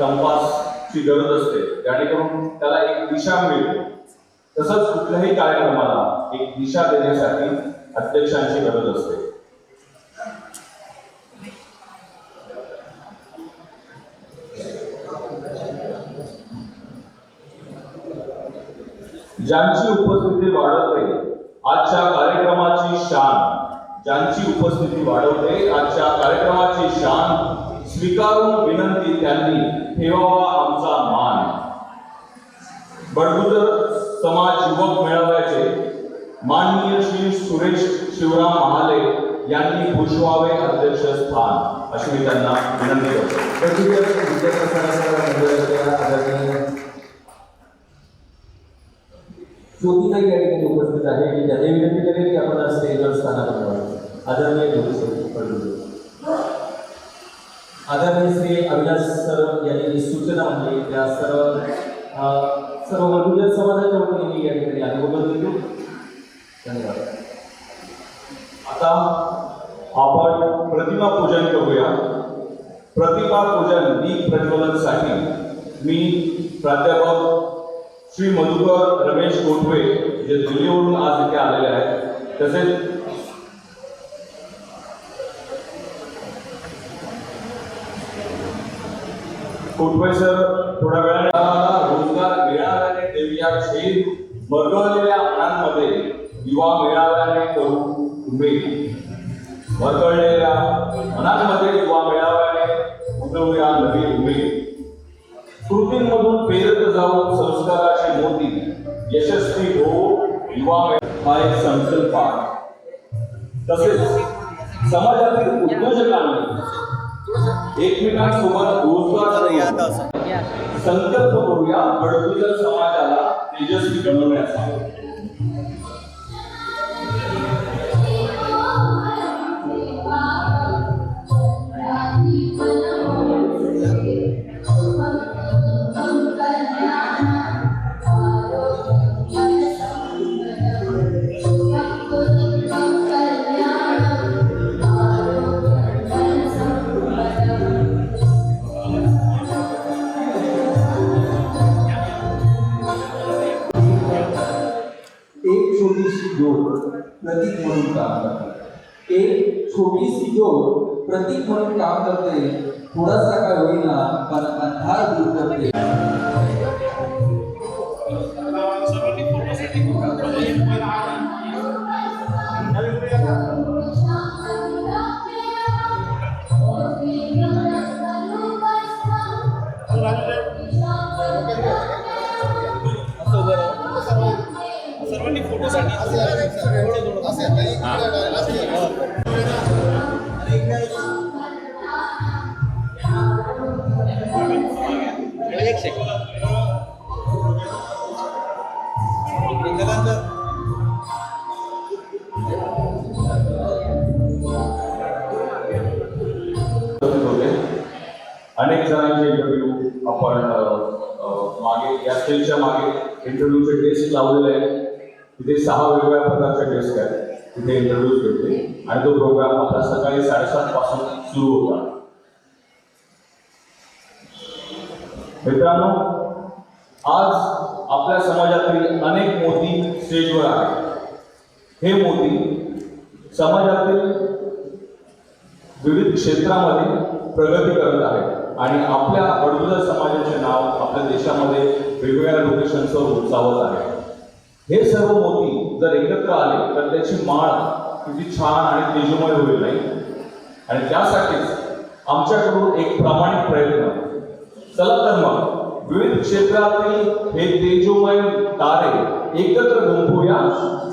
कंपासची गरज असते. जेणेकरून त्याला एक दिशा मिळते. तसंच कुठल्याही कार्यक्रमाला एक दिशा देण्यासाठी अध्यक्षांची गरज असते. ज्यांची उपस्थिती वाढवते आजच्या कार्यक्रमाची शान. ज्यांची उपस्थिती वाढवते आजच्या कार्यक्रमाची शान स्वीकारून विनंती त्यांनी ठेवावा आमचा मान. बडगुजर समाज युवक मेळाव्याचे माननीय श्री सुरेश शिवराम महाले यांनी भूषवावे अध्यक्ष स्थान अशी मी त्यांना विनंती करतो. प्रसिद्ध ज्योतिताई या ठिकाणी उपस्थित आहे. की त्यांनी विनंती करेन की आपण स्टेजवर स्थानापन्न व्हावं आदरणीय ज्योतिषी जे श्री अविनाश सर यांनी जी सूचना म्हणली त्या सर्व सर्व वधूजन समाजाच्या वतीने मी या ठिकाणी अनुभव देतो धन्यवाद. आता आपण प्रतिमा पूजन करूया. प्रतिमा पूजन दीप प्रज्वलनसाठी मी प्राध्यापक श्री मधुकर रमेश कोठवे जे दिल्लीवरून आज इथे आलेले आहेत. तसेच सर? थोड्या वेळाने रोजगार मिळाल्याने देऊया छेद मरगळलेल्या मनांमध्ये युवा मिळाल्याने करू उमेद. मरगळलेल्या मनांमध्ये युवा मिळाल्याने उतरवूया नवी उमेद. कृतींमधून पेरत जाऊन संस्काराची मोती यशस्वी हो युवा हा एक संकल्प आहे. तसेच समाजातील उद्योजकांनी एकमेकांसोबत संकल्प करूया बडगुजर समाजाला तेजस्वी बनवण्याचा. छोटीशी जोड प्रतीक म्हणून काम करते थोडासा काय होईना पण अंधार दूर करते साडेसात पासून सुरू होता. मित्रांनो आज आपल्या समाजातील अनेक मोती स्टेजवर आहेत. हे मोती समाजातील विविध क्षेत्रामध्ये प्रगती करत आहे आणि आपल्या बडगुजर समाजाचे नाव आपल्या देशामध्ये वेगवेगळ्या लोकेशन्सवर उंचावत आहे. हे सर्व मोती जर एकत्र आले तर त्याची माळ किती छान आणि तेजमय होईल नाही? आणि त्यासाठीच आमच्याकडून एक प्रामाणिक प्रयत्न. चला तर मग विविध क्षेत्रातील हे तेजोमय तारे एकत्र गुंफूया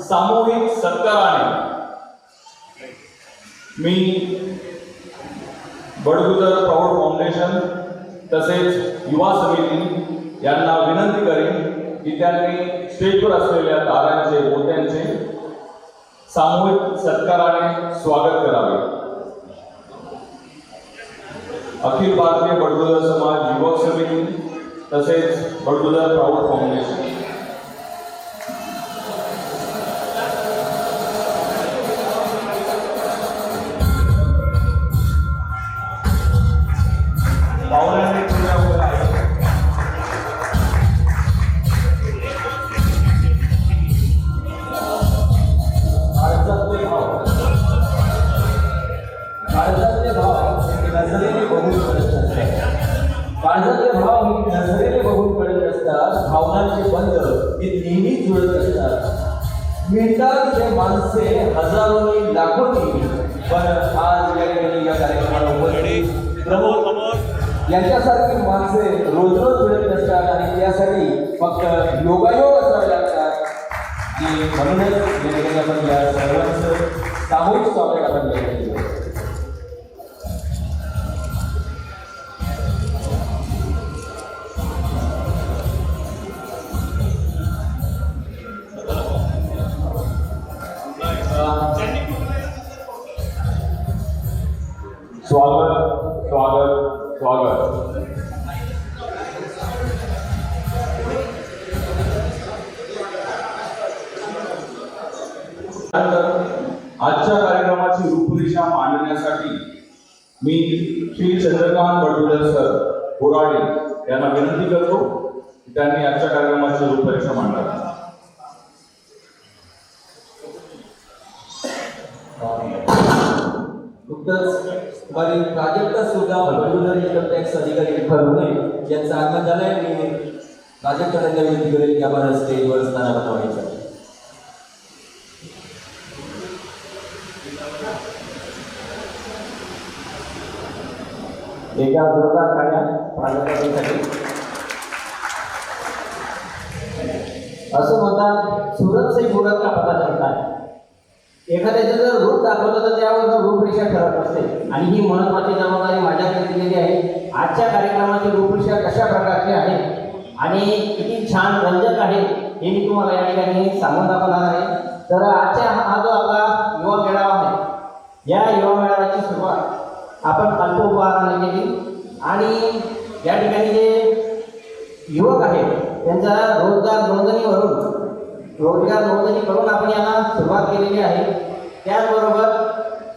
सामूहिक सत्काराने. मी बडगुजर प्रौढ फाउंडेशन तसेच युवा समिती यांना विनंती करेन की त्यांनी स्टेजवर असलेल्या तारांचे मोत्यांचे सामूहिक सत्काराने स्वागत करावे. अखिल भारतीय बडगुजर समाज युवक समिती तसेच बडगुजर प्राऊड फाउंडेशन मिळतात ते माणसे हजारोनी लाखोनी पण आज या ठिकाणी या कार्यक्रमाला उपस्थित प्रमोद यांच्यासारखी माणसे रोज रोज मिळत नसतात आणि त्यासाठी फक्त योगायोग असावे लागतात. की म्हणूनच या ठिकाणी आपण या सर्वांचं सामूहिक स्वागत आपण या ठिकाणी प्राजक्ता त्यांना विनंती स्टेजवर स्थान बनवायचं एका जोरदार टाळ्या प्राजक्तासाठी असं म्हणतात सुरत से मुरत का पता चलता है? एखाद्याचं जर रूप दाखवलं तर त्यावर रूपरेषा ठरत असते. आणि ही महत्वाची जबाबदारी माझ्याकडे दिलेली आहे. आजच्या कार्यक्रमाची रूपरेषा कशा प्रकारची आहे? आणि किती छान रंजक आहे हे मी तुम्हाला या ठिकाणी सांगून दाखवणार आहे. तर आजच्या हा जो आपला युवा मेळावा आहे या युवा मेळाव्याची सुरुवात आपण अल्पउपहाराने केली. आणि या ठिकाणी जे युवक आहेत त्यांचा रोजगार नोंदणीवरून रोजगार नोंदणी करून आपण यांना सुरुवात केलेली आहे. त्याचबरोबर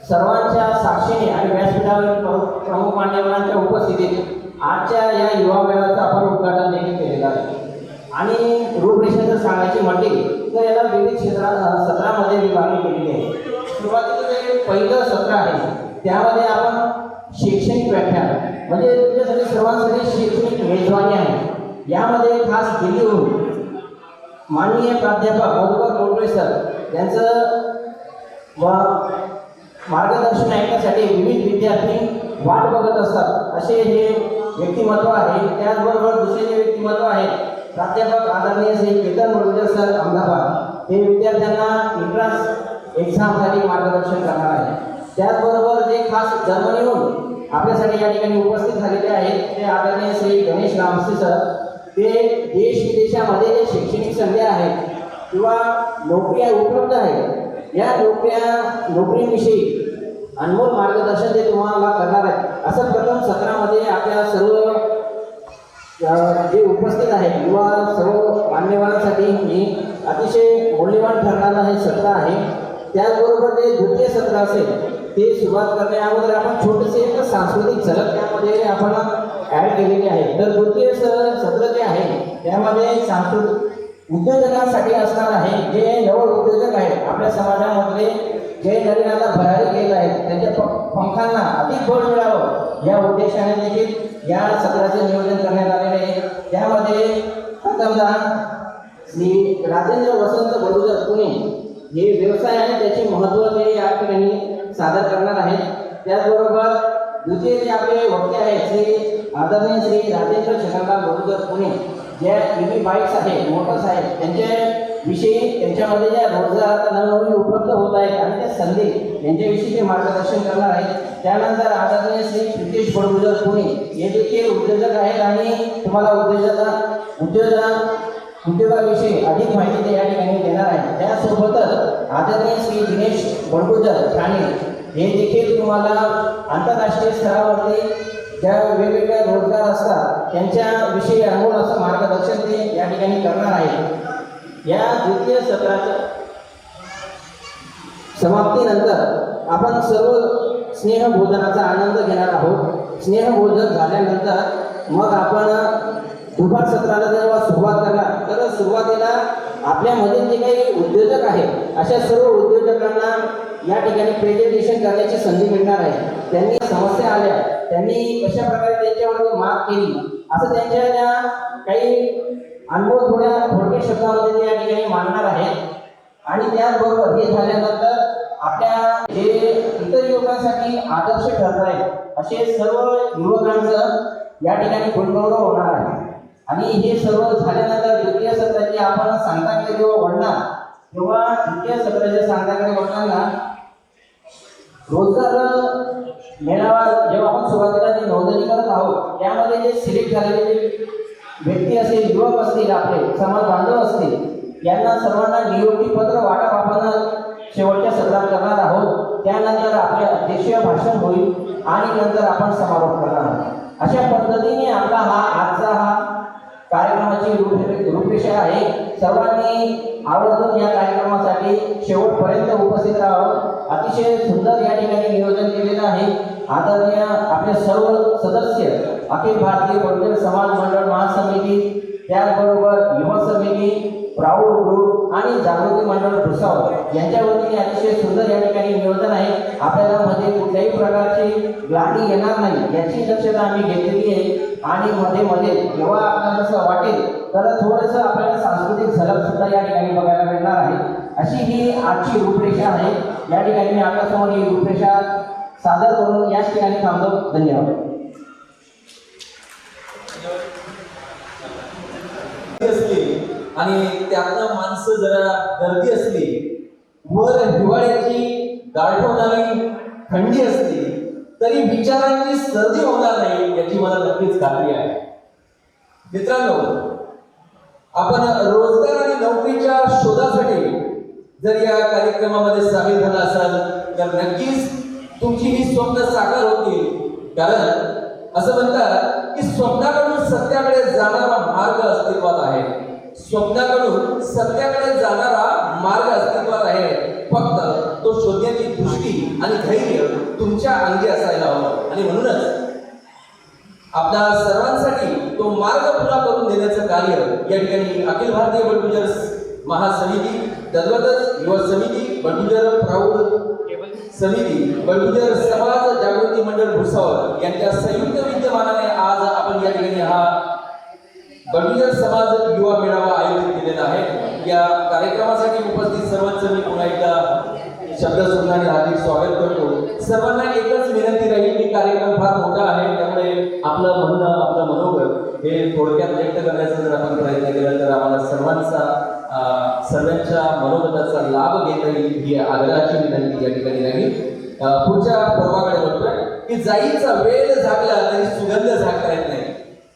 सर्वांच्या साक्षीने आणि व्यासपीठावरील प्रमुख प्रमुख मान्यवरांच्या उपस्थितीत आजच्या या युवा मेळाचं आपण उद्घाटन देखील केलेलं आहे. आणि रूपरेषा जर सांगायची म्हटली तर याला विविध क्षेत्रा सत्रामध्ये विभागणी केलेली आहे. सुरुवातीचं जे पहिलं सत्र आहे त्यामध्ये आपण शैक्षणिक व्याख्यान म्हणजे तुमच्यासाठी सर्वांसाठी शैक्षणिक मेजवानी आहे. यामध्ये खास दिल्लीहून माननीय प्राध्यापक मधुकर कोंडरे सर यांचं व मार्गदर्शन ऐकण्यासाठी विविध विद्यार्थी वाट बघत असतात. असे हे व्यक्तिमत्व आहे. त्याचबरोबर दुसरे जे व्यक्तिमत्व आहे. प्राध्यापक आदरणीय श्री केतन मुरगुजर सर अहमदाबाद. ते विद्यार्थ्यांना एंट्रन्स एक्झामसाठी मार्गदर्शन करणार आहे त्याचबरोबर जे खास जर्मनीहून आपल्यासाठी या ठिकाणी उपस्थित झालेले आहेत ते आदरणीय श्री गणेश रामसे सर. ते देश विदेशामध्ये जे शैक्षणिक संध्या आहेत किंवा नोकऱ्या उपलब्ध आहेत या नोकऱ्या नोकरीविषयी अनमोल मार्गदर्शन ते तुम्हाला करणार आहे असं प्रथम सत्रामध्ये आपल्या सर्व जे उपस्थित आहे युवा सर्व मान्यवरांसाठी हे अतिशय मौल्यवान ठरणारं हे सत्र आहे. त्याचबरोबर जे द्वितीय सत्र असेल ते सुरुवात करण्या आपण छोटेसे एक सांस्कृतिक झलक त्यामध्ये आपण ॲड केलेली आहे. तर द्वितीय स- सत्र जे आहे त्यामध्ये सांस्कृतिक उद्योजकांसाठी असणार आहे. जे नव उद्योजक आहेत आपल्या समाजामधले जे नवीन आता भरारी गेले आहेत त्यांच्या पंखांना अधिक बळ मिळावं. या उद्देशाने देखील या सत्राचे नियोजन करण्यात आलेले आहे. त्यामध्ये प्रथमतः श्री राजेंद्र वसंत बडोदर पुणे हे व्यवसाय आहे त्याचे महत्त्व ते या ठिकाणी सादर करणार आहेत. त्याचबरोबर द्वितीय जे आपले वक्ते आहेत श्री आदरणीय श्री राजेंद्र शंकरलाल बडोदर पुणे ज्या ई बाईक्स आहेत मोटर्स आहेत त्यांचे विषयी त्यांच्यामध्ये ज्या रोजगार नवनवीन उपलब्ध होत आहेत आणि त्या संधी यांच्याविषयी ते मार्गदर्शन करणार आहेत. त्यानंतर आदरणीय श्री प्रितेश बडगुजर पुणे हे देखील उद्योजक आहेत आणि तुम्हाला उद्योजका उद्योजक उद्योगाविषयी अधिक माहिती ते या ठिकाणी देणार आहे त्यासोबतच आदरणीय श्री दिनेश बडगुजर ठाणे हे देखील तुम्हाला आंतरराष्ट्रीय स्तरावरती ज्या वेगवेगळ्या रोजगार असतात त्यांच्याविषयी अनमोल असं मार्गदर्शन ते या ठिकाणी करणार आहे या द्वितीय सत्राच्या समाप्तीनंतर आपण सर्व स्नेहभोजनाचा आनंद घेणार आहोत. स्नेहभोजन झाल्यानंतर मग आपण दुपार सत्राला जेव्हा सुरुवात करणार तर सुरुवातीला आपल्यामध्ये जे काही उद्योजक आहेत अशा सर्व उद्योजकांना या ठिकाणी प्रेझेंटेशन करण्याची संधी मिळणार आहे. त्यांनी समस्या आल्या त्यांनी कशा प्रकारे त्यांच्यावर मात केली असं त्यांच्या काही अनुभव थोड्या थोडक्या ते या ठिकाणी मांडणार आहेत आणि त्याचबरोबर हे झाल्यानंतर आपल्या जे इतर युवकांसाठी आदर्श ठरत आहेत असे सर्व युवकांचं या ठिकाणी गुणगौरव होणार आहे आणि हे सर्व झाल्यानंतर द्वितीय सत्राची आपण सांगताकडे जेव्हा वळणार तेव्हा द्वितीय सत्राच्या सांगताकडे वळताना रोजगार मेळावा जेव्हा आपण सुरुवातीला जे नोंदणी करत आहोत त्यामध्ये जे सिलेक्ट झालेले व्यक्ती असतील युवक असतील आपले समाज बांधव असतील यांना सर्वांना नियुक्ती पत्र वाटप आपण शेवटच्या सत्रात करणार आहोत. त्यानंतर आपले अध्यक्षीय भाषण होईल आणि नंतर आपण समारोप करणार आहोत. अशा पद्धतीने आपला हा आजचा हा कार्यक्रमाची रूप रूपरेषा आहे. सर्वांनी आवर्जून या कार्यक्रमासाठी शेवटपर्यंत उपस्थित राहावं. अतिशय सुंदर या ठिकाणी नियोजन केलेलं आहे. आदरणीय आपले सर्व सदस्य अखिल भारतीय बहुजन समाज मंडळ महासमिती त्याचबरोबर युवा समिती प्राऊड ग्रुप आणि जागृती मंडळ भुसावळ यांच्या वतीने अतिशय सुंदर या ठिकाणी नियोजन आहे. आपल्याला मध्ये कुठल्याही प्रकारची ग्लानी येणार नाही याची दक्षता आम्ही घेतलेली आहे. आणि मध्ये मध्ये जेव्हा आपल्याला असं वाटेल तर थोडंसं आपल्याला सांस्कृतिक झलक सुद्धा या ठिकाणी बघायला मिळणार आहे. अशी ही आजची रूपरेषा आहे. या ठिकाणी मी आपल्यासमोर ही रूपरेषा सादर करून याच ठिकाणी थांबतो धन्यवाद. असली आणि त्यातनं माणसं जरा गर्दी असली वर हिवाळ्याची गारठवणारी थंडी असली तरी विचारांची सर्दी होणार नाही याची मला नक्कीच खात्री आहे. मित्रांनो आपण रोजगार आणि नोकरीच्या शोधासाठी जर या कार्यक्रमामध्ये सामील झाला असाल तर नक्कीच तुमची ही स्वप्न साकार होतील. कारण असं म्हणतात की स्वप्नाकडून सत्याकडे जाणारा मार्ग अस्तित्वात आहे. स्वप्नाकडून सत्याकडे जाणारा मार्ग अस्तित्वात आहे. फक्त तो शोधण्याची दृष्टी आणि धैर्य तुमच्या अंगी असायला हवं. आणि म्हणूनच आपल्या सर्वांसाठी तो मार्ग पुरा करून देण्याचं कार्य या ठिकाणी अखिल भारतीय बटुजर महासमिती तद्वतच युवा समिती बटुजर प्रौढ समिती बटुजर समाज जागृती मंडळ भुसावळ यांच्या संयुक्त विद्यमानाने आज आपण या ठिकाणी हा बटुजर समाज युवा मेळावा आयोजित केलेला आहे. या कार्यक्रमासाठी उपस्थित सर्वांचं मी पुन्हा एकदा शब्द सुंदराने हार्दिक स्वागत करतो. सर्वांना एकच विनंती राहील की कार्यक्रम फार मोठा आहे त्यामुळे आपलं म्हणणं आपलं मनोगत हे थोडक्यात व्यक्त करण्याचा जर आपण प्रयत्न केला तर आम्हाला सर्वांचा सर्वांच्या मनोगताचा लाभ घेता येईल ही आग्रहाची विनंती या ठिकाणी राहील. पुढच्या पर्वाकडे बघतोय की जाईचा वेळ झाकला तरी सुगंध झाकता येत नाही.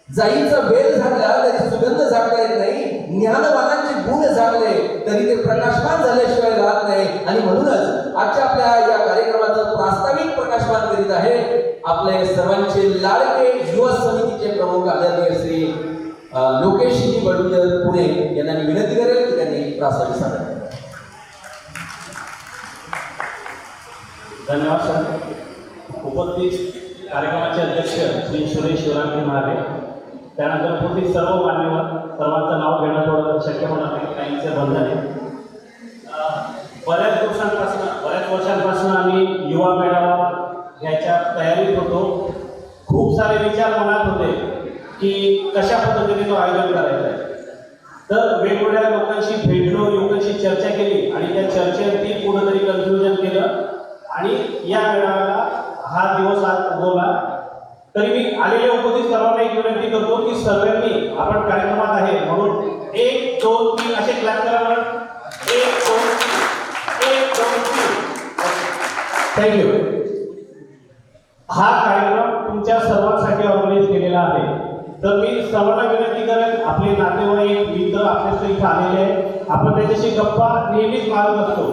जाईचा वेळ झाला तरी सुगंध झाकता येत नाही ज्ञानवानांचे गुण झाकले तरी ते प्रकाशमान झाल्याशिवाय राहत नाही. आणि म्हणूनच आजच्या आपल्या या कार्यक्रमाचं प्रास्ताविक प्रकाशमान करीत आहे आपले सर्वांचे लाडके युवा समितीचे प्रमुख आदरणीय श्री लोकेशजी बडुजर पुणे यांना मी विनंती करेल की त्यांनी प्रास्ताविक सादर धन्यवाद सर. उपस्थित कार्यक्रमाचे अध्यक्ष श्री सुरेश शिवराम महाले त्यानंतर उपस्थित सर्व मान्यवर सर्वांचं नाव घेणं थोडं शक्य होणार नाही काहींचे बंद आहे. बऱ्याच दिवसांपासून बऱ्याच वर्षांपासून आम्ही युवा मेळावा घ्यायच्या तयारीत होतो. खूप सारे विचार मनात होते की कशा पद्धतीने तो आयोजन करायचा आहे. तर वेगवेगळ्या लोकांशी भेटलो लोकांशी चर्चा केली आणि त्या चर्चेवरती कुठंतरी कन्फ्युजन केलं. आणि या मेळाव्याला हा दिवस आज उगवला. तरी मी आलेल्या उपस्थित सर्वांना एक विनंती करतो की सर्वांनी आपण कार्यक्रमात आहे म्हणून एक दोन तीन असे क्लास करा एक दोन एक दोन थँक्यू हा कार्यक्रम तुमच्या सर्वांसाठी ऑर्गनाईज केलेला आहे. तर मी सर्वांना विनंती करेन आपले नातेवाईक मित्र आपल्या इथे आलेले आहेत. आपण त्याच्याशी गप्पा नेहमीच मारत असतो.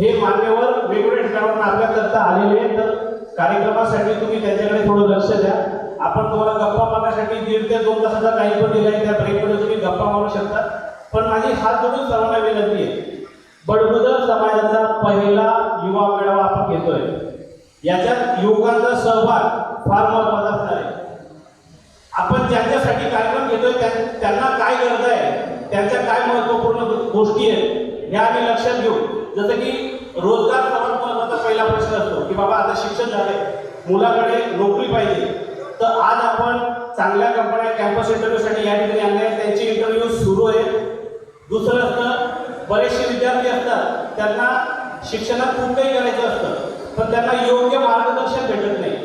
हे मान्यवर वेगवेगळ्या ठिकाणावरून आपल्याकरता आलेले तर कार्यक्रमासाठी तुम्ही त्यांच्याकडे थोडं लक्ष द्या. आपण तुम्हाला गप्पा मारण्यासाठी दीड ते दोन तासाचा टाईम पण आहे त्या ब्रेकमध्ये तुम्ही गप्पा मारू शकता. पण माझी हात जोडून सर्वांना विनंती आहे बडगुजर समाजाचा पहिला युवा मेळावा आपण घेतोय. याच्यात युवकांचा सहभाग फार महत्त्वाचा असणार आहे. आपण ज्यांच्यासाठी कार्यक्रम घेतोय त्यांना काय गरज आहे त्यांच्या काय महत्त्वपूर्ण गोष्टी आहेत ह्या आम्ही लक्षात घेऊ. जसं की रोजगार पहिला प्रश्न असतो की बाबा आता शिक्षण झाले मुलाकडे नोकरी पाहिजे तर आज आपण चांगल्या कंपन्या कॅम्पस इंटरव्ह्यूसाठी या ठिकाणी आणले आहेत. त्यांचे इंटरव्ह्यू सुरू आहे. दुसरं असतं बरेचसे विद्यार्थी असतात त्यांना शिक्षणात खूप काही करायचं असतं पण त्यांना योग्य मार्गदर्शन भेटत नाही.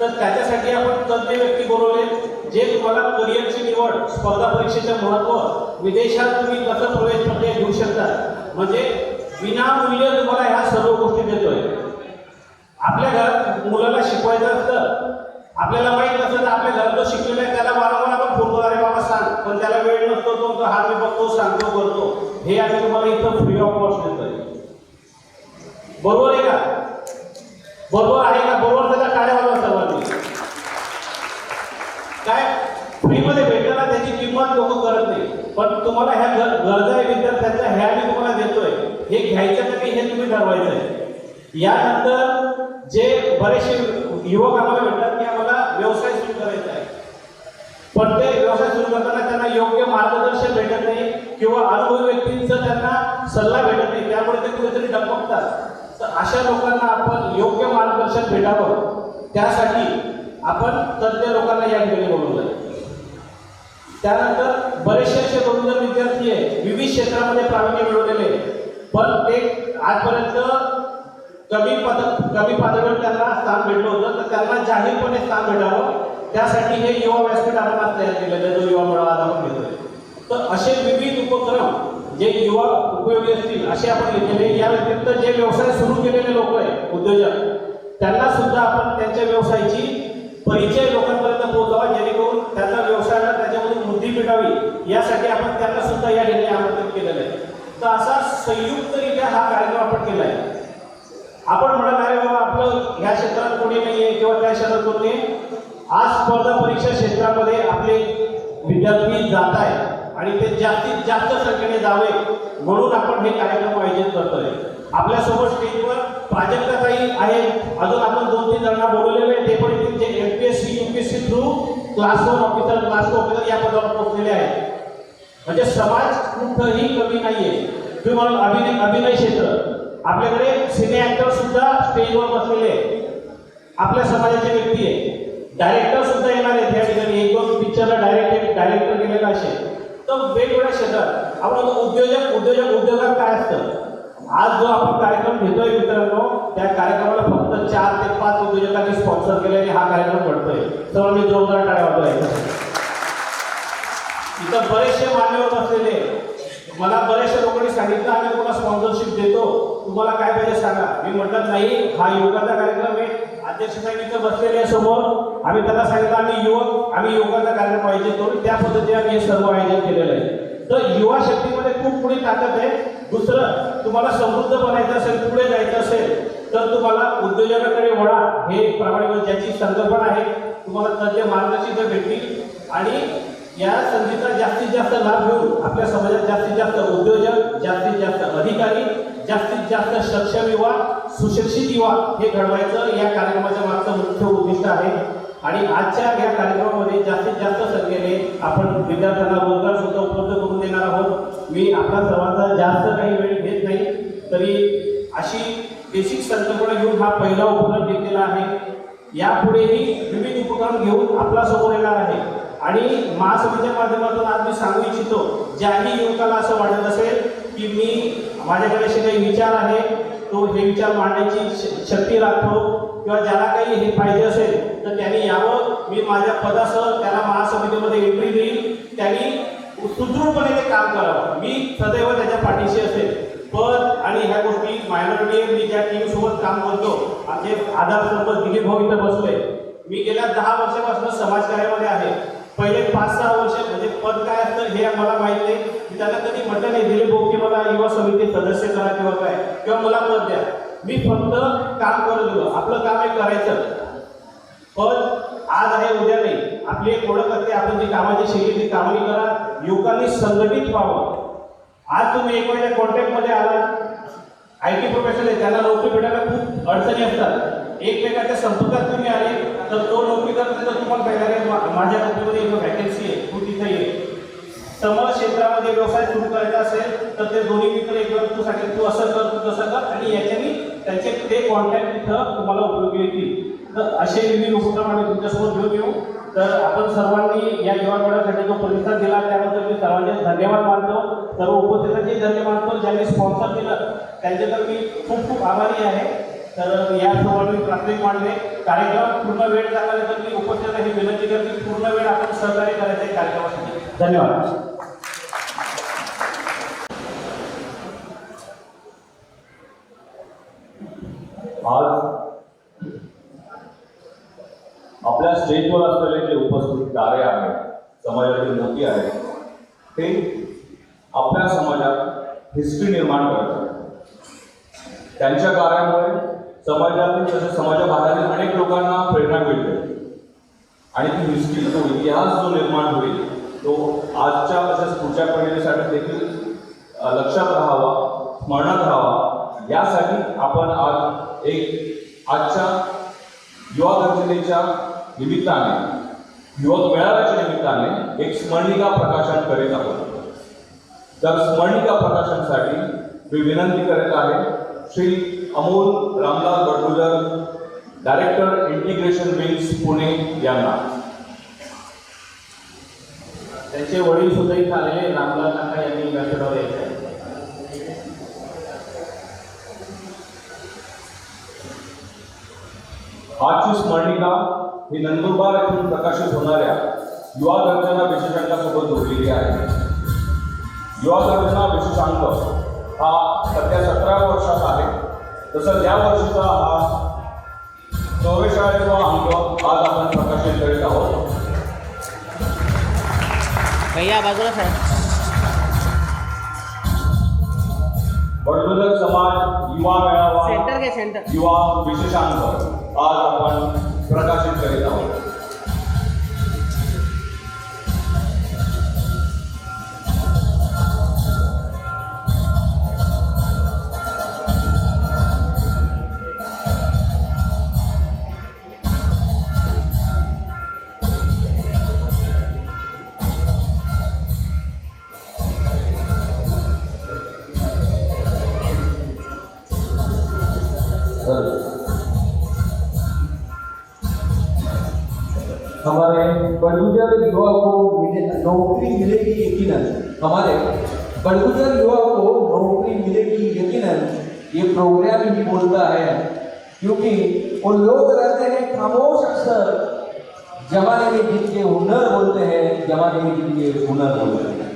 तर त्याच्यासाठी आपण तज्ज्ञ व्यक्ती बोलवले जे तुम्हाला करिअरची निवड स्पर्धा परीक्षेचं महत्त्व विदेशात तुम्ही कसं प्रवेश प्रक्रिया घेऊ शकता म्हणजे विनामूल्य तुम्हाला ह्या सर्व गोष्टी देतोय. आपल्या घरात मुलाला शिकवायचं असतं. आपल्याला माहीत नसतं तर आपल्या घरात जो शिकलेला आहे त्याला वारंवार आपण फोन अरे बाबा सांग. पण त्याला वेळ नसतो तो तो हा बघतो सांगतो करतो. हे आम्ही तुम्हाला इथं फ्री ऑफ कॉस्ट देतोय. बरोबर आहे का? बरोबर आहे का? बरोबर त्याचा टाळ्यावाला सर्वांनी. काय? फ्रीमध्ये भेटताना ना त्याची किंमत लोक करत नाही. पण तुम्हाला ह्या ग- गरजा आहे विद्यार्थ्यांच्या ह्या मी तुम्हाला देतोय. हे घ्यायचं का हे तुम्ही ठरवायचं आहे यानंतर जे बरेचसे युवक आम्हाला भेटतात की आम्हाला व्यवसाय सुरू करायचा आहे. पण ते व्यवसाय सुरू करताना त्यांना योग्य मार्गदर्शन भेटत नाही किंवा अनुभवी व्यक्तींचं त्यांना सल्ला भेटत नाही. त्यामुळे ते कुठेतरी डपकतात. तर अशा लोकांना आपण योग्य मार्गदर्शन भेटावं. त्यासाठी आपण तज्ज्ञ लोकांना या ठिकाणी बोलवलं त्यानंतर बरेचसे असे दोन विद्यार्थी आहे विविध क्षेत्रामध्ये प्रावीण्य मिळवलेले पण ते आजपर्यंत कमी पद कमी पातळीवर त्यांना स्थान भेटलं होतं. तर त्यांना जाहीरपणे स्थान भेटावं त्यासाठी हे युवा व्यासपीठ आपण आज तयार केलेलं आहे. जो युवा मेळावा आज आपण घेतोय. तर असे विविध उपक्रम जे युवा उपयोगी असतील असे आपण घेतलेले या व्यतिरिक्त जे व्यवसाय सुरू केलेले लोक आहे उद्योजक त्यांना सुद्धा आपण त्यांच्या व्यवसायाची परिचय लोकांपर्यंत पोहोचावा जेणेकरून त्याचा व्यवसायाला त्याच्यामधून वृद्धी मिळावी. यासाठी आपण त्यांना सुद्धा या ठिकाणी आमंत्रित केलेलं आहे. तर असा संयुक्तरित्या हा कार्यक्रम आपण केला आहे. आपण म्हणत आहे बाबा आपलं ह्या क्षेत्रात कोणी नाहीये किंवा त्या क्षेत्रात कोणी नाही आज स्पर्धा परीक्षा क्षेत्रामध्ये आपले विद्यार्थी जात आहेत आणि ते जास्तीत जास्त संख्येने जावे म्हणून आपण हे कार्यक्रम आयोजित करतोय. आपल्यासोबत स्टेजवर प्राजक्ताताई आहे अजून आपण दोन तीन जणांना बोलवलेले आहे. ते पण जे M P S C U P S C through class one officer class two officer या पदावर पोहोचलेले आहेत. म्हणजे समाज कुठंही कमी नाहीये. तुम्ही अभिनय अभिनय क्षेत्र. आपल्याकडे सिने ऍक्टर सुद्धा स्टेजवर बसलेले आपल्या समाजाचे व्यक्ती आहे डायरेक्टर सुद्धा येणार आहेत या ठिकाणी. एक दोन पिक्चरला डायरेक्ट डायरेक्टर गेलेला असेल. तर वेगवेगळ्या क्षेत्रात आपण उद्योजक उद्योजक उद्योगात काय असतं? आज जो आपण कार्यक्रम घेतोय मित्रांनो त्या कार्यक्रमाला फक्त चार ते पाच उद्योजकांनी स्पॉन्सर केलेले हा कार्यक्रम घडतोय. सर्वांनी जोरदार टाळ्या वाजवायच्या इथं बरेचसे मान्यवर बसलेले आहेत. मला बऱ्याचशा लोकांनी सांगितलं आम्ही तुम्हाला स्पॉन्सरशिप देतो. तुम्हाला काय पाहिजे सांगा. मी म्हटलं नाही हा योगाचा कार्यक्रम आहे. अध्यक्ष साहेब बसलेले आहे समोर. आम्ही त्यांना सांगितलं आम्ही युवक आम्ही योगाचा कार्यक्रम पाहिजे तो त्या पद्धतीने आम्ही हे सर्व आयोजन केलेलं आहे. तर युवा शक्तीमध्ये खूप पुढे ताकद आहे. दुसरं तुम्हाला समृद्ध बनायचं असेल पुढे जायचं असेल तर तुम्हाला उद्योजकाकडे वळा. हे प्रामाणिक ज्याची संकल्पना आहे. तुम्हाला तज्ज्ञ मार्गदर्शक भेटतील. आणि या संधीचा जास्तीत जास्त लाभ घेऊन आपल्या समाजात जास्तीत जास्त उद्योजक जास्तीत जास्त अधिकारी जास्तीत जास्त सक्षम युवा सुशिक्षित युवा हे घडवायचं या कार्यक्रमाच्या मागचं मुख्य उद्दिष्ट आहे. आणि आजच्या या कार्यक्रमामध्ये जास्तीत जास्त संख्येने आपण विद्यार्थ्यांना रोजगार सुद्धा उपलब्ध करून देणार आहोत. मी आपला सर्वांचा जास्त काही वेळ घेत नाही तरी अशी बेसिक संकल्पना घेऊन हा पहिला उपक्रम घेतलेला आहे. यापुढेही विविध उपक्रम घेऊन आपला समोर येणार आहे. आणि महासभेच्या माध्यमातून आज मी सांगू इच्छितो ज्याही युवकाला असं वाटत असेल की मी माझ्याकडे असे काही विचार आहे तो हे विचार मांडण्याची श- शक्ती राखतो किंवा ज्याला काही हे पाहिजे असेल तर त्यांनी यावं. मी माझ्या पदासह त्याला महासमितीमध्ये एंट्री देईल त्यांनी सुदृढपणे ते काम करावं. मी सदैव त्याच्या पाठीशी असेल. पद आणि ह्या गोष्टी मायनॉरिटी मी ज्या टीमसोबत काम करतो आमचे आधारस्तंभ दिलीप भाऊ इथं बसलोय. मी गेल्या दहा वर्षापासून समाजकार्यामध्ये आहे. पहिले पाच सहा वर्ष म्हणजे पद काय असतं हे मला माहीत नाही. मी त्यांना कधी म्हटलं नाही दिलीप भाऊ की मला युवा समिती सदस्य करा किंवा काय? किंवा मला पद द्या. मी फक्त काम करत गेलो आपलं काम हे करायचं. पण आज आहे उद्या नाही. आपली एक ओळख असते. आपण जी कामाची शैली ती कामही करा. युवकांनी संघटित व्हावं. आज तुम्ही एक महिन्या कॉन्टॅक्टमध्ये आला आय टी प्रोफेशनल आहे. त्यांना नोकरी भेटायला खूप अडचणी असतात. एकमेकांच्या संपर्कात तुम्ही आले तर तो नोकरी करता तर तुम्हाला काय मा- माझ्या नोकरीमध्ये एक व्हॅकन्सी आहे तू तिथे ये. समज क्षेत्रामध्ये व्यवसाय सुरू करायचा असेल तर ते दोन्ही मित्र एक तू सांगेल तू असं कर तू तसं कर आणि याच्याने त्यांचे ते कॉन्टॅक्ट तिथं तुम्हाला उपयोगी येतील. तर असे विविध उपक्रम आम्ही तुमच्यासमोर घेऊन येऊ. तर आपण सर्वांनी या युवा जो प्रतिसाद दिला त्याबद्दल मी सर्वांचे धन्यवाद मानतो. सर्व उपस्थितांचे धन्यवाद. मानतो ज्यांनी स्पॉन्सर दिलं त्यांचे तर मी खूप खूप आभारी आहे. तर या मी प्राथमिक मांडले. कार्यक्रम पूर्ण वेळ झाला तर मी उपस्थित ही विनंती करते पूर्ण वेळ आपण सहकार्य करायचं आहे कार्यक्रमासाठी. धन्यवाद. आज आपल्या स्टेजवर असलेले जे उपस्थित तारे आहेत समाजातील मोठी आहेत ते आपल्या समाजात हिस्ट्री निर्माण करतात. त्यांच्या कार्यामुळे समाजातील तसेच समाजाबाहेरील अनेक लोकांना प्रेरणा मिळते. आणि ती हिस्ट्री तो इतिहास जो निर्माण होईल तो आजच्या तसेच पुढच्या पिढीसाठी देखील लक्षात राहावा स्मरणात राहावा. यासाठी आपण आज एक आजच्या युवा गर्जनेच्या निमित्ताने युवक मेळाव्याच्या निमित्ताने एक स्मरणिका प्रकाशन करीत आहोत. तर स्मरणिका प्रकाशनासाठी मी विनंती करत आहे Shri Amol Ramlal Badgujar director integration wings Pune यांना. त्यांचे वडील सुद्धा इथे आलेले रामलाल काका यांनी व्यासपीठावर यायचे आजची स्मरणिका ही नंदुरबार येथून प्रकाशित होणाऱ्या युवा गर्जना विशेषांकासोबत जोडलेली आहे. युवा गर्जना विशेषांक हा सध्या सतरा वर्षाचा आहे. तसंच या वर्षीचा हा चौवेचाळीसवा अंक आज आपण प्रकाशित करीत आहोत भैया बाजूला बडगुजर समाज युवा मेळावा सेंटर घे सेंटर। युवा विशेषांक आज आपण प्रकाशित करीत आहोत युवा को नौकरी मिलेगी यकीनन। हमारे बड़गुजर युवा को नौकरी मिलेगी यकीनन। ये प्रोग्राम ही बोलता है, क्योंकि वो लोग रहते हैं खामोश अक्सर। जमाने में जिनके हुनर बोलते हैं, जमाने में जिनके हुनर बोलते हैं।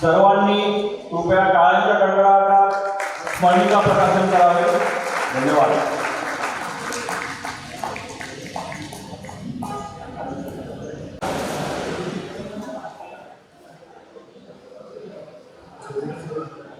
सर्वांनी कृपया टाळ्यांच्या कडकडाटात स्मरणिका प्रकाशन करावे। धन्यवाद।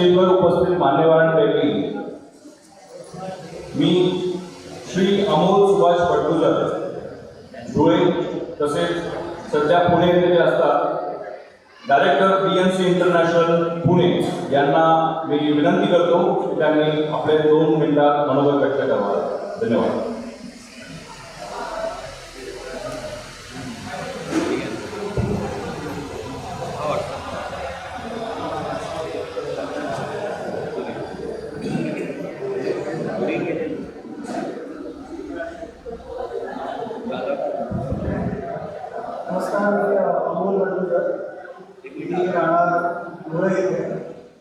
स्टेजवर उपस्थित मान्यवरांपैकी मी श्री अमोल सुभाष पटकुजर धुळे तसेच सध्या पुणे येथे जे असतात director B N C international Pune यांना मी विनंती करतो की त्यांनी आपले दोन मिनिटात मनोगत व्यक्त करावं धन्यवाद नमस्कार मी अमोल बडगुजर मी राहणार धुळे येथे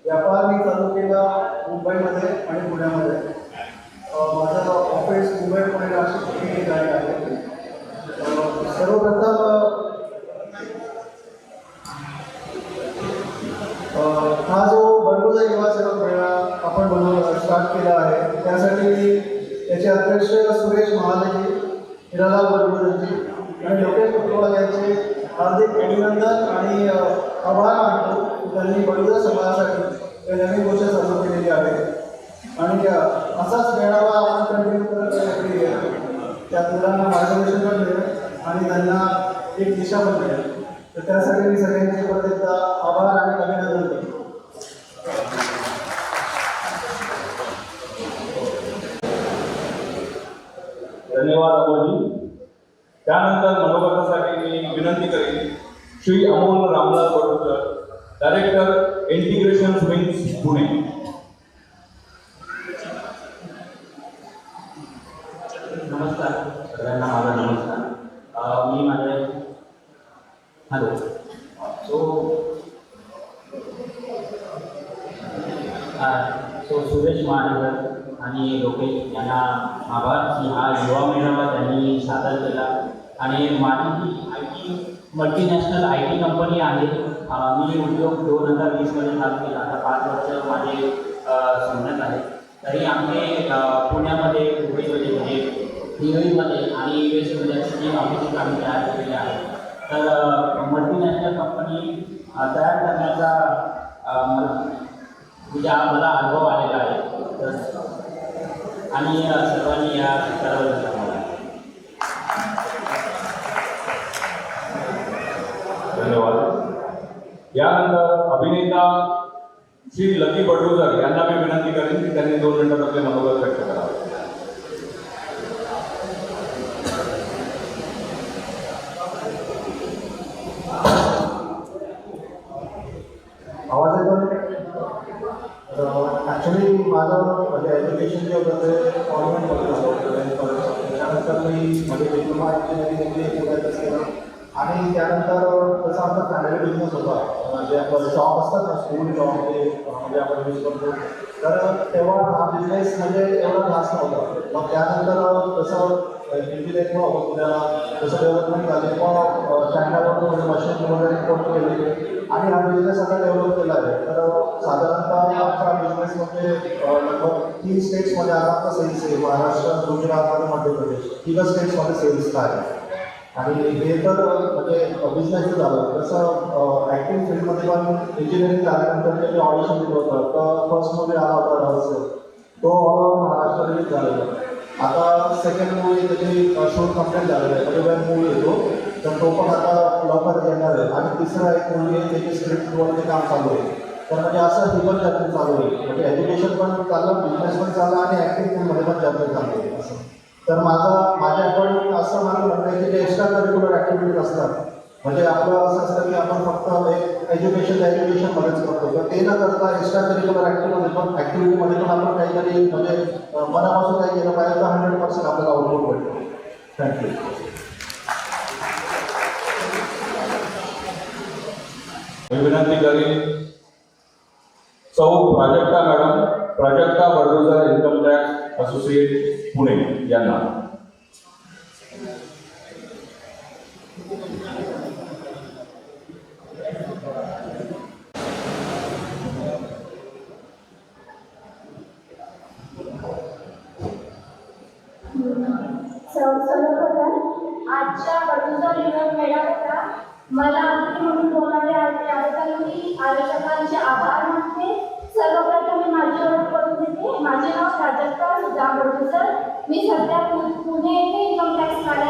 व्यापार मी चालू केला मुंबईमध्ये आणि पुण्यामध्ये अ, माझं ऑफिस मुंबई पुणे नाशिक हे ठिकाणी आहे अ, सर्वप्रथम अ, हा जो बडगुजर युवा सेवक मेळा आपण बनव स्टार्ट केला आहे त्यासाठी त्याचे अध्यक्ष सुरेश महादेजी हिरालाल बडगुजरजी आणि लोकेश कुटुंबाल यांचे हार्दिक अभिनंदन आणि अ, आभार मानतो की त्यांनी बडगुजर समाजासाठी ही नवीन गोष्ट चालू केलेली आहे आणि अ, असाच मेळावा आपण कंटिन्यू करत राहू every year. त्या मुलांना मार्गदर्शन पण मिळेल आणि त्यांना एक पण तर त्यासाठी मी सगळ्यांचे परत एकदा आभार आणि अभिनंदन करतो. धन्यवाद अमोलजी. त्यानंतर मनोगतासाठी मी विनंती करेन Shri Amol Ramdas Badodkar director integration wings Pune नमस्कार सगळ्यांना माझा नमस्कार अं, मी माझे हॅलो सो सो सुरेश महानगर आणि लोकेश यांना आभार की हा युवा मेळावा त्यांनी सादर केला आणि माझी G I T multinational I T company आहे. मी उद्योग दोन हजार वीसमध्ये चालू केला. आता पाच वर्ष माझे अं, आहे. तरी आमचे पुण्यामध्ये मुंबईमध्ये म्हणजे दिल्लीमध्ये आणि यू एसमध्ये तीन ऑफिसेस आम्ही तयार केलेले आहेत तर मल्टीनॅशनल कंपनी तयार करण्याचा मला म्हणजे मला अनुभव आलेला आहे. तर आणि सर्वांनी या स्तरावर धन्यवाद. यानंतर अभिनेता श्री लकी बडगुजर यांना मी विनंती करेन की त्यांनी दोन मिनिटात आपले मनोगत व्यक्त करावे. आवाज येतो ॲक्च्युली माझं म्हणजे एज्युकेशन जे होतं ते गव्हर्नमेंटमध्ये झालं होतं. त्यानंतर मी म्हणजे डिप्लोमा इंजिनिअरिंग केलं आणि त्यानंतर जसं आमचा फॅमिली बिझनेस होता. म्हणजे आपलं जॉब असतात ना स्कूल जॉब ते म्हणजे आपण यूज करतो. तर तेव्हा हा बिझनेस म्हणजे एवढा खास नव्हता. मग त्यानंतर जसं इंजिनिअरिंग होतं पुण्याला तसं डेव्हलपमेंट झाले. मग चायनावरून म्हणजे मशीन वगैरे इम्पोर्ट केले. आणि हा बिझनेस आता डेव्हलप केला आहे. तर साधारणतः आमचा बिझनेस म्हणजे लगभग तीन स्टेट्समध्ये आता आपला सेल्स आहे. महाराष्ट्र गुजरात आणि मध्य प्रदेश. तिघं स्टेट्समध्ये सेल्स आहे आणि हे तर म्हणजे बिझनेसचं झालं. तसं ॲक्टिंग फील्डमध्ये पण इंजिनिअरिंग झाल्यानंतर जे ऑडिशन दिलं होतं तर फर्स्ट मूवी आला होता रहस्य. तो ऑल ओव्हर महाराष्ट्र रिलीज झालेला. आता सेकंड मूवी त्याची शूट कंप्लीट झालेला आहे. म्हणजे वेब मूवी येतो तर तो पण आता लवकर येणार आहे. आणि तिसरा एक मूवी आहे त्याची स्क्रिप्टवरती काम चालू आहे. तर म्हणजे असं ही पण जर्नी चालू आहे. म्हणजे एज्युकेशन पण चाललं बिझनेस पण चाललं आणि ॲक्टिंग फील्डमध्ये पण जर्नी चालू आहे. असं. तर माझा माझ्या अकॉर्डिंग असं मला म्हणणं आहे की जे एक्स्ट्रा करिक्युलर ॲक्टिव्हिटीज असतात. म्हणजे आपलं असं असतं की आपण फक्त एक एज्युकेशन एज्युकेशनमध्येच करतो. तर ते न करता एक्स्ट्रा करिक्युलर ॲक्टिव्हिटी पण ॲक्टिव्हिटीमध्ये पण आपण काहीतरी म्हणजे मनापासून काही केलं पाहिजे तर हंड्रेड पर्सेंट आपल्याला आउटपुट भेटतो. थँक्यू मी विनंती करीन सौ Prajakta madam Prajakta Badgujar income tax associate Pune यांना सर्व- सर्वप्रथम आजच्या बडगुजर युनियन मला म्हणून बोलावे आले त्याबद्दल मी आयोजकांचे आभार मानते. सर्वप्रथम मी माझी ओळख करून देते. माझे नाव प्राजक्ता सुधा बडगुजर मी सध्या पुणे येथे इन्कम टॅक्स कार्यालय